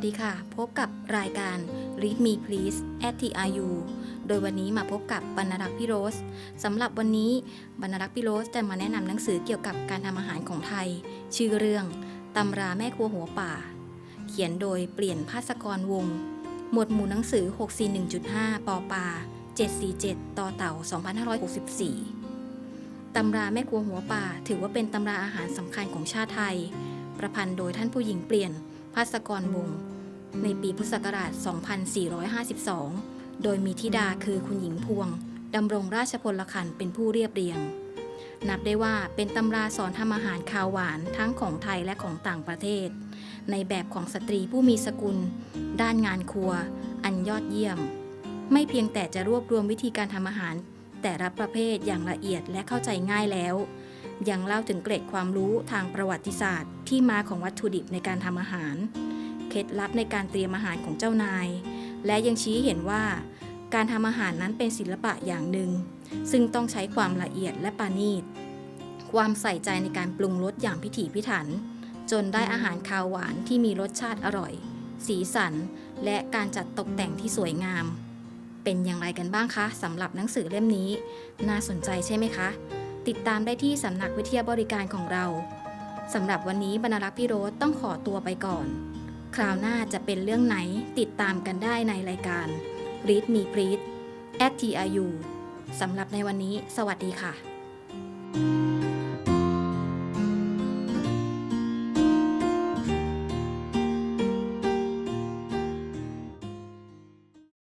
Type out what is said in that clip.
วัสดีค่ะ พบกับรายการ Read Me Please at TRU โดยวันนี้มาพบกับบรรณรักษ์พี่โรสสำหรับวันนี้บรรณรักษ์พี่โรสจะมาแนะนำหนังสือเกี่ยวกับการทำอาหารของไทย ชื่อเรื่องตำราแม่ครัวหัวป่า เขียนโดยเปลี่ยนภาสกรวงศ์หมวดหมู่หนังสือ 641.5 ปอปา 747 ต่อเต่า 2564 ตำราแม่ครัวหัวป่า ถือว่าเป็นตำราอาหารสำคัญของชาติไทย ประพันธ์โดยท่านผู้หญิงเปลี่ยน ภาสกรวงศ์ในปีพุทธศักราช 2452 โดยมีธิดาคือคุณหญิงพวงดำรงราชพลคันเป็นผู้เรียบเรียง นับได้ว่าเป็นตำราสอนทำอาหารคาวหวานทั้งของไทยและของต่างประเทศ ในแบบของสตรีผู้มีสกุล ด้านงานครัว อันยอดเยี่ยม ไม่เพียงแต่จะรวบรวมวิธีการทำอาหาร แต่ละประเภทอย่างละเอียดและเข้าใจง่ายแล้ว ยังเล่าถึงเกร็ดความรู้ทางประวัติศาสตร์ ที่มาของวัตถุดิบในการทำอาหาร เคล็ดลับในการเตรียมอาหารของเจ้านาย และยังชี้เห็นว่าการทำอาหารนั้นเป็นศิลปะอย่างหนึ่ง ซึ่งต้องใช้ความละเอียดและปานีต ความใส่ใจในการปรุงรสอย่างพิถีพิถัน จนได้อาหารคาวหวานที่มีรสชาติอร่อย สีสัน และการจัดตกแต่งที่สวยงาม เป็นอย่างไรกันบ้างคะสำหรับหนังสือเล่มนี้ น่าสนใจใช่ไหมคะ ติดตามได้ที่สำนักวิทยาบริการของเราสำหรับวันนี้บรรลักษ์พี่โรสต้องขอตัวไปก่อน คราวหน้าจะเป็นเรื่องไหนติดตามกันได้ในรายการ Read Me Please at TRU สำหรับในวันนี้ สวัสดีค่ะ